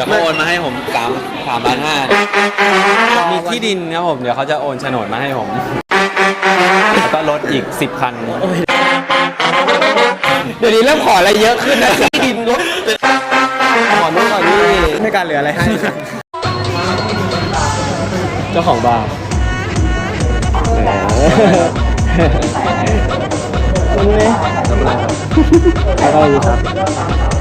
เดี๋ยวเขาโอนมาให้ผมสามสามล้านห้ามีที่ดินครับผม เดี๋ยวเขาจะโอนโฉนดมาให้ผม แล้วก็รถอีกสิบคัน เดี๋ยวนี้เริ่มขออะไรเยอะขึ้นนะที่ดินรถขอนู่นขอนี่ไม่การเหลืออะไรให้ เจ้าของบาร์คุณนี่อะไรครับ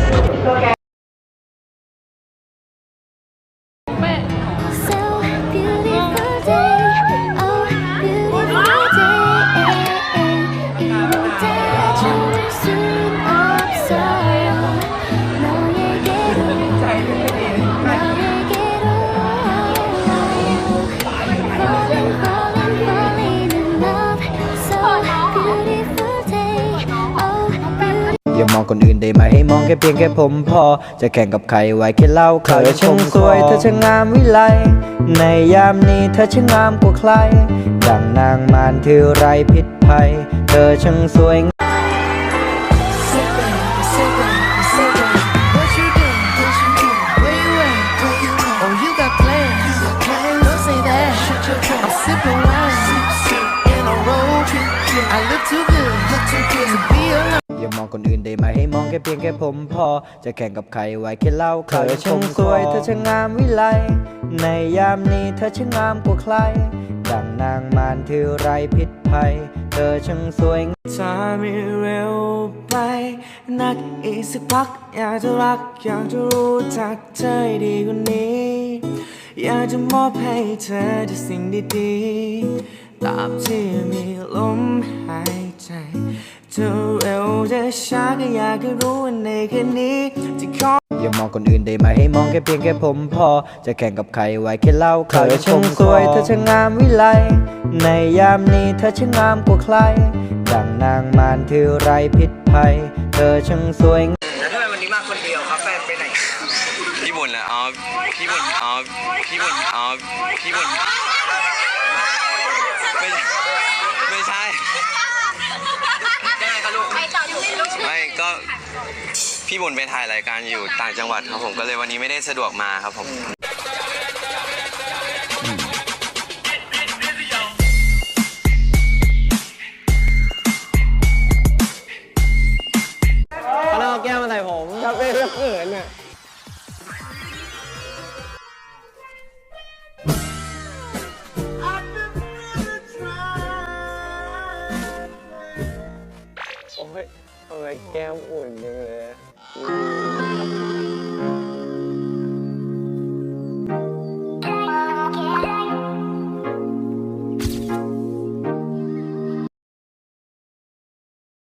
อย่ามองคนอื่นได้ไหมให้มองแค่เพียงแค่ผมพอ จะแข่งกับใครไว้แค่เล่าข่าวช่างสวย เธอช่างงามวิไล ในยามนี้เธอช่างงามกว่าใคร ดังนางมารที่ไรพิษภัย เธอช่างสวย What you doing? Where you at? Oh, you got plans. Don't say that. I'm sipping wine in a robe. I look too good to be alone. อย่ามองคนอื่นได้ไหมให้มองแค่เพียงแค่ผมพอ จะแข่งกับใครไว้แค่เล่าข่าวช่างสวยเธอช่างงามวิไลในยามนี้เธอช่างงามกว่าใครดังนางมารที่ไรพิษภัย เธอช่างสวยถ้าไม่เร็วไป นักอีกสักพัก อยากจะรัก อยากจะรู้จักเธอให้ดีกว่านี้ อยากจะมอบให้เธอแต่สิ่งดีๆตราบที่มี ร็วจะช้าก็อยากให้รู้ว่าในคืนนี้จะขอ อย่ามองคนอื่นได้ไหมให้มองแค่เพียงแค่ผมพอ จะแข่งกับใครไว้แค่เล่าข่าวช่างสวยเธอช่างงามวิไล ในยามนี้เธอช่างงามกว่าใคร ดังนางมารที่ไรพิษภัย เธอช่างสวยพี่บุญแล้วอ๋อพี่บุญอ๋อพี่บุญอ๋อพี่บุญไม่ไม่ใช่ไม่ก็ พี่บุญไปถ่ายรายการอยู่ต่างจังหวัดครับผมก็เลยวันนี้ไม่ได้สะดวกมาครับผม เขาเล่าแก้วมาใส่ผมครับเรื่องเขินอะโอ้ย ทำไมแก้มอุ่นจังเลย